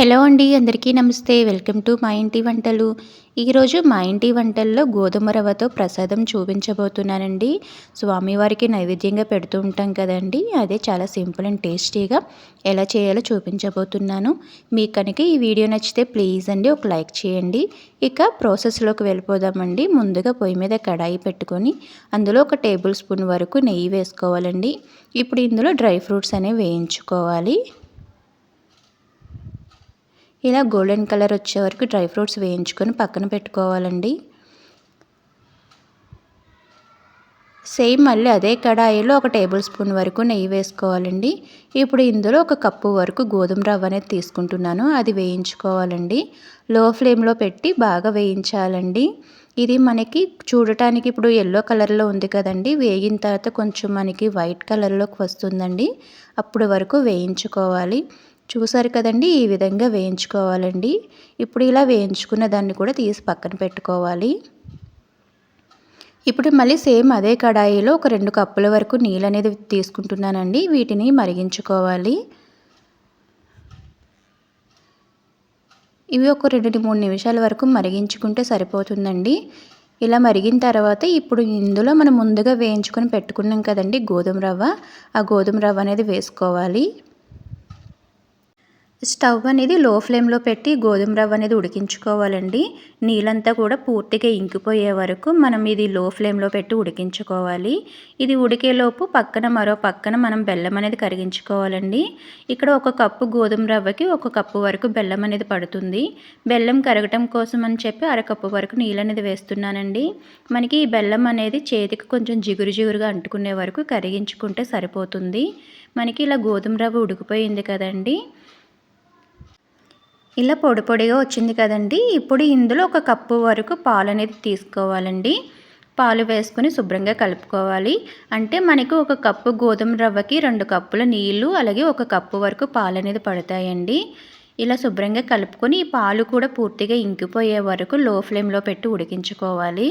Hello అండి అందరికీ నమస్తే. వెల్కమ్ టు మా ఇంటి వంటలు. ఈరోజు మా ఇంటి వంటల్లో గోధుమ రవ్వతో ప్రసాదం చూపించబోతున్నానండి. స్వామివారికి నైవేద్యంగా పెడుతూ ఉంటాం కదండి. అదే చాలా సింపుల్ అండ్ టేస్టీగా ఎలా చేయాలో చూపించబోతున్నాను. మీకు కనుక ఈ వీడియో నచ్చితే ప్లీజ్ అండి ఒక లైక్ చేయండి. ఇక ప్రాసెస్లోకి వెళ్ళిపోదామండి. ముందుగా పొయ్యి మీద కడాయి పెట్టుకొని అందులో ఒక టేబుల్ స్పూన్ వరకు నెయ్యి వేసుకోవాలండి. ఇప్పుడు ఇందులో డ్రై ఫ్రూట్స్ అనేవి వేయించుకోవాలి. ఇలా గోల్డెన్ కలర్ వచ్చే వరకు డ్రై ఫ్రూట్స్ వేయించుకొని పక్కన పెట్టుకోవాలండి. సేమ్ మళ్ళీ అదే కడాయిలో ఒక టేబుల్ స్పూన్ వరకు నెయ్యి వేసుకోవాలండి. ఇప్పుడు ఇందులో ఒక కప్పు వరకు గోధుమ రవ్వ అనేది తీసుకుంటున్నాను. అది వేయించుకోవాలండి. లో ఫ్లేమ్లో పెట్టి బాగా వేయించాలండి. ఇది మనకి చూడటానికి ఇప్పుడు ఎల్లో కలర్లో ఉంది కదండి. వేగిన తర్వాత కొంచెం మనకి వైట్ కలర్లోకి వస్తుందండి. అప్పుడు వరకు వేయించుకోవాలి. చూసారు కదండి ఈ విధంగా వేయించుకోవాలండి. ఇప్పుడు ఇలా వేయించుకున్న దాన్ని కూడా తీసి పక్కన పెట్టుకోవాలి. ఇప్పుడు మళ్ళీ సేమ్ అదే కడాయిలో ఒక రెండు కప్పుల వరకు నీళ్ళు అనేది తీసుకుంటున్నానండి. వీటిని మరిగించుకోవాలి. ఇవి ఒక రెండు మూడు నిమిషాల వరకు మరిగించుకుంటే సరిపోతుందండి. ఇలా మరిగిన తర్వాత ఇప్పుడు ఇందులో మనం ముందుగా వేయించుకొని పెట్టుకున్నాం కదండి గోధుమ రవ్వ. ఆ గోధుమ రవ్వ అనేది వేసుకోవాలి. స్టవ్ అనేది లో ఫ్లేమ్లో పెట్టి గోధుమ రవ్వ అనేది ఉడికించుకోవాలండి. నీళ్ళంతా కూడా పూర్తిగా ఇంకిపోయే వరకు మనం ఇది లో ఫ్లేమ్లో పెట్టి ఉడికించుకోవాలి. ఇది ఉడికేలోపు పక్కన మరో పక్కన మనం బెల్లం అనేది కరిగించుకోవాలండి. ఇక్కడ ఒక కప్పు గోధుమ రవ్వకి ఒక కప్పు వరకు బెల్లం అనేది పడుతుంది. బెల్లం కరగటం కోసం అని చెప్పి అరకప్పు వరకు నీళ్ళు అనేది వేస్తున్నానండి. మనకి ఈ బెల్లం అనేది చేతికి కొంచెం జిగురు జిగురుగా అంటుకునే వరకు కరిగించుకుంటే సరిపోతుంది. మనకి ఇలా గోధుమ రవ్వ ఉడికిపోయింది కదండి. ఇలా పొడి పొడిగా వచ్చింది కదండి. ఇప్పుడు ఇందులో ఒక కప్పు వరకు పాలు అనేది తీసుకోవాలండి. పాలు వేసుకొని శుభ్రంగా కలుపుకోవాలి. అంటే మనకు ఒక కప్పు గోధుమ రవ్వకి రెండు కప్పుల నీళ్ళు అలాగే ఒక కప్పు వరకు పాలు అనేది పడతాయండి. ఇలా శుభ్రంగా కలుపుకొని ఈ పాలు కూడా పూర్తిగా ఇంకిపోయే వరకు లో ఫ్లేమ్లో పెట్టి ఉడికించుకోవాలి.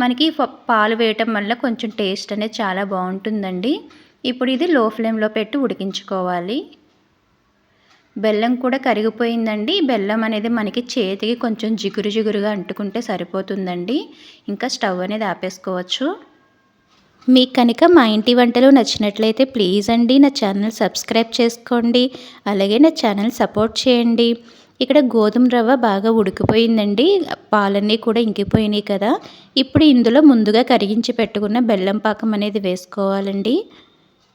మనకి పాలు వేయటం వల్ల కొంచెం టేస్ట్ అనేది చాలా బాగుంటుందండి. ఇప్పుడు ఇది లో ఫ్లేమ్లో పెట్టి ఉడికించుకోవాలి. బెల్లం కూడా కరిగిపోయిందండి. బెల్లం అనేది మనకి చేతికి కొంచెం జిగురు జిగురుగా అంటుకుంటే సరిపోతుందండి. ఇంకా స్టవ్ అనేది ఆపేసుకోవచ్చు. మీకు కనుక మా ఇంటి వంటలు నచ్చినట్లయితే ప్లీజ్ అండి నా ఛానల్ సబ్స్క్రైబ్ చేసుకోండి. అలాగే నా ఛానల్ సపోర్ట్ చేయండి. ఇక్కడ గోధుమ రవ్వ బాగా ఉడికిపోయిందండి. పాలన్నీ కూడా ఇంకిపోయినాయి కదా. ఇప్పుడు ఇందులో ముందుగా కరిగించి పెట్టుకున్న బెల్లం పాకం అనేది వేసుకోవాలండి.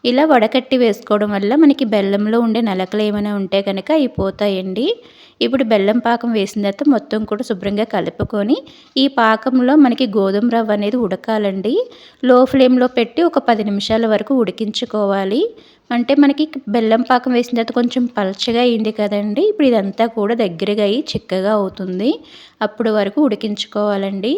ఇలా వడకట్టి వేసుకోవడం వల్ల మనకి బెల్లంలో ఉండే నలకలు ఏమైనా ఉంటే కనుక అవి పోతాయండి ఇప్పుడు బెల్లం పాకం వేసిన తర్వాత మొత్తం కూడా శుభ్రంగా కలుపుకొని ఈ పాకంలో మనకి గోధుమ రవ్వ అనేది ఉడకాలండి. లో ఫ్లేమ్లో పెట్టి ఒక పది నిమిషాల వరకు ఉడికించుకోవాలి. అంటే మనకి బెల్లం పాకం వేసిన తర్వాత కొంచెం పలచగా అయింది కదండి. ఇప్పుడు ఇదంతా కూడా దగ్గరగా అయ్యి చిక్కగా అవుతుంది. అప్పుడు వరకు ఉడికించుకోవాలండి.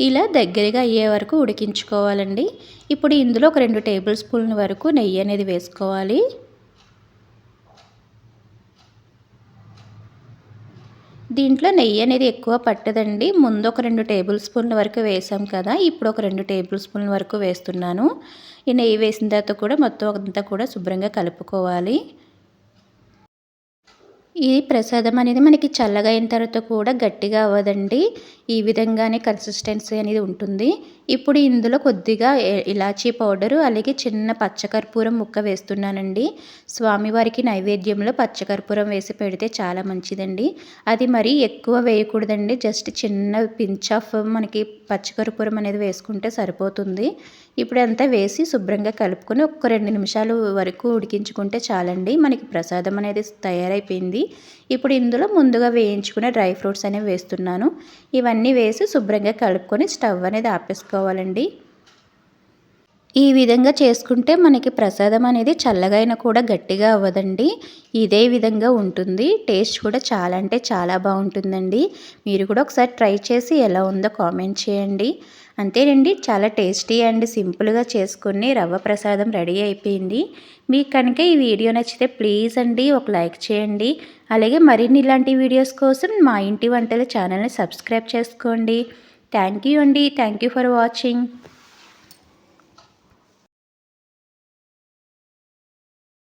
ఇలా దగ్గరగా అయ్యే వరకు ఉడికించుకోవాలండి. ఇప్పుడు ఇందులో ఒక రెండు టేబుల్ స్పూన్ల వరకు నెయ్యి అనేది వేసుకోవాలి. దీంట్లో నెయ్యి అనేది ఎక్కువ పట్టదండి. ముందు ఒక రెండు టేబుల్ స్పూన్ల వరకు వేసాం కదా ఇప్పుడు ఒక రెండు టేబుల్ స్పూన్ల వరకు వేస్తున్నాను. ఈ నెయ్యి వేసిన తర్వాత కూడా మొత్తం అంతా కూడా శుభ్రంగా కలుపుకోవాలి. ఈ ప్రసాదం అనేది మనకి చల్లగా అయిన తర్వాత కూడా గట్టిగా అవ్వదండి. ఈ విధంగానే కన్సిస్టెన్సీ అనేది ఉంటుంది. ఇప్పుడు ఇందులో కొద్దిగా ఇలాచీ పౌడరు అలాగే చిన్న పచ్చకర్పూరం ముక్క వేస్తున్నానండి. స్వామివారికి నైవేద్యంలో పచ్చకర్పూరం వేసి పెడితే చాలా మంచిదండి. అది మరీ ఎక్కువ వేయకూడదండి. జస్ట్ చిన్న పించ్ ఆఫ్ మనకి పచ్చకర్పూరం అనేది వేసుకుంటే సరిపోతుంది. ఇప్పుడు అంతా వేసి శుభ్రంగా కలుపుకొని ఒక రెండు నిమిషాలు వరకు ఉడికించుకుంటే చాలండి. మనకి ప్రసాదం అనేది తయారైపోయింది. ఇప్పుడు ఇందులో ముందుగా వేయించుకునే డ్రై ఫ్రూట్స్ అనేవి వేస్తున్నాను. ఇవన్నీ వేసి శుభ్రంగా కలుపుకొని స్టవ్ అనేది ఆపేసుకోవాలండి. ఈ విధంగా చేసుకుంటే మనకి ప్రసాదం అనేది చల్లగా అయినా కూడా గట్టిగా అవ్వదండి. ఇదే విధంగా ఉంటుంది. టేస్ట్ కూడా చాలా అంటే చాలా బాగుంటుందండి. మీరు కూడా ఒకసారి ట్రై చేసి ఎలా ఉందో కామెంట్ చేయండి. అంతేనండి చాలా టేస్టీ అండ్ సింపుల్గా చేసుకుని రవ్వ ప్రసాదం రెడీ అయిపోయింది. మీకు కనుక ఈ వీడియో నచ్చితే ప్లీజ్ అండి ఒక లైక్ చేయండి. అలాగే మరిన్ని ఇలాంటి వీడియోస్ కోసం మా ఇంటి వంటల ఛానల్ని సబ్స్క్రైబ్ చేసుకోండి. థ్యాంక్ యూ అండి థ్యాంక్ యూ ఫర్ వాచింగ్.